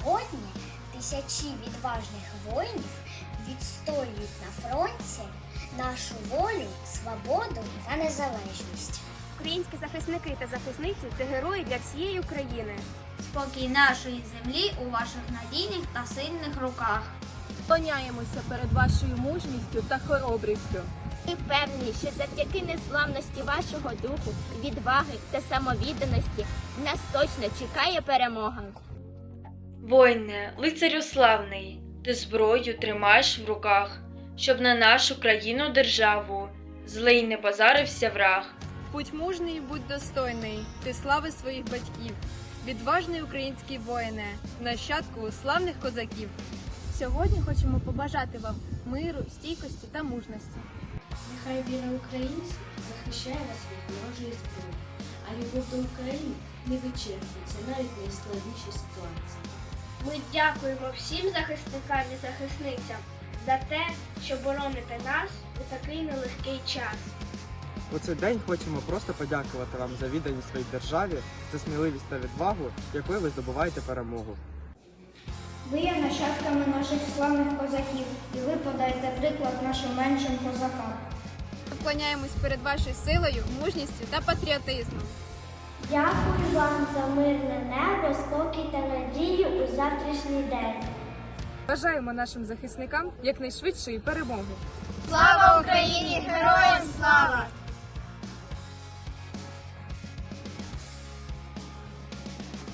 Сьогодні тисячі відважних воїнів відстоюють на фронті нашу волю, свободу та незалежність. Українські захисники та захисниці це герої для всієї України. Спокій нашої землі у ваших надійних та сильних руках. Склоняємося перед вашою мужністю та хоробрістю. Ми впевнені, що завдяки незламності вашого духу, відваги та самовідданості нас точно чекає перемога. Воїне, лицарю славний, ти зброю тримаєш в руках, щоб на нашу країну державу злий не базарився враг. Будь мужний, будь достойний, ти слави своїх батьків, відважний український воїне, нащадку славних козаків. Сьогодні хочемо побажати вам миру, стійкості та мужності. Нехай віра українців захищає вас від ворожої зброї, а любов до України не вичерпується навіть в найскладнішій ситуації. Ми дякуємо всім захисникам і захисницям за те, що бороните нас у такий нелегкий час. У цей день хочемо просто подякувати вам за відданість своїй державі, за сміливість та відвагу, якою ви здобуваєте перемогу. Ви є нащадками наших славних козаків, і ви подаєте приклад нашим меншим козакам. Вклоняємось перед вашою силою, мужністю та патріотизмом. Дякую вам за мирне небо, спокій та надію завтрашній день. Бажаємо нашим захисникам якнайшвидшої перемоги. Слава Україні!